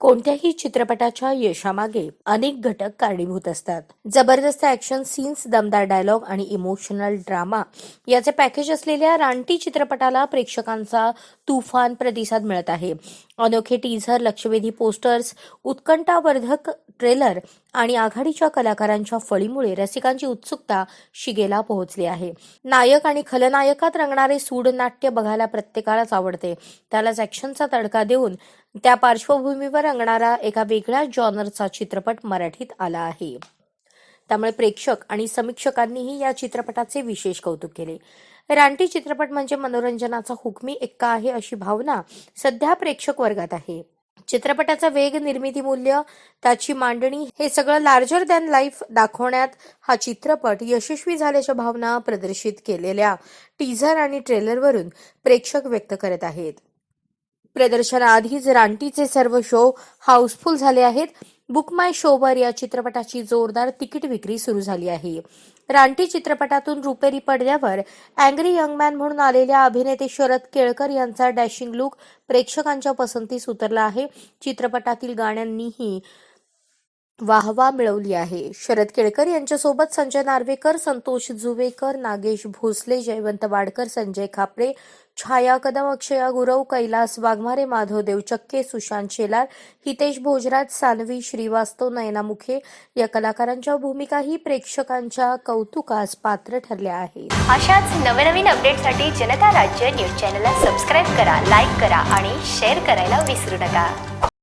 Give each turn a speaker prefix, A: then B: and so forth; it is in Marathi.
A: कोणत्याही चित्रपटाच्या यशामागे अनेक घटक कारणीभूत असतात. जबरदस्त ऍक्शन सीन्स दमदार डायलॉग आणि इमोशनल ड्रामा याचे पॅकेज असलेल्या रानटी चित्रपटाला प्रेक्षकांचा तुफान प्रतिसाद मिळत आहे. अनोखे टीझर लक्षवेधी पोस्टर्स उत्कंठावर्धक ट्रेलर आणि आघाडीच्या कलाकारांच्या फळीमुळे रसिकांची उत्सुकता शिगेला पोहोचली आहे. नायक आणि खलनायकात रंगणारे सूड नाट्य बघायला प्रत्येकालाच आवडते. त्यालाच ऍक्शनचा तडका देऊन त्या पार्श्वभूमीवर रंगणारा एका वेगळ्या जॉनरचा चित्रपट मराठीत आला आहे. त्यामुळे प्रेक्षक आणि समीक्षकांनीही या चित्रपटाचे विशेष कौतुक केले. रानटी चित्रपट म्हणजे मनोरंजनाचा हुकमी एक्का आहे अशी भावना सध्या प्रेक्षक वर्गात आहे. चित्रपटाचा वेग निर्मिती मूल्य त्याची मांडणी हे सगळं लार्जर दॅन लाईफ दाखवण्यात हा चित्रपट यशस्वी झाल्याच्या भावना प्रदर्शित केलेल्या टीझर आणि ट्रेलरवरून प्रेक्षक व्यक्त करत आहेत. प्रदर्शनाआधीच रानटीचे सर्व शो हाऊसफुल झाले आहेत. बुक माय शोवर या चित्रपटाची जोरदार तिकीट विक्री सुरू झाली आहे. रानटी चित्रपटातून रुपेरी पडद्यावर अँग्री यंग मॅन म्हणून आलेल्या अभिनेते शरद केळकर यांचा डॅशिंग लुक प्रेक्षकांच्या पसंतीस उतरला आहे. चित्रपटातील गाण्यांनीही वाहवा मिळवली आहे. शरद केळकर यांच्यासोबत संजय नार्वेकर संतोष जुवेकर नागेश भोसले जयवंत वाडकर संजय खापरे छाया कदम अक्षया गुरव कैलास वाघमारे माधवदेव चक्के सुशांत शेलार हितेश भोजराज सानवी श्रीवास्तव नयना मुखे या कलाकारांच्या भूमिकाही प्रेक्षकांच्या कौतुकास पात्र ठरल्या आहेत.
B: अशाच नवनवीन अपडेटसाठी जनता राज्य न्यूज चॅनलला सबस्क्राईब करा लाईक करा आणि शेअर करायला विसरू नका.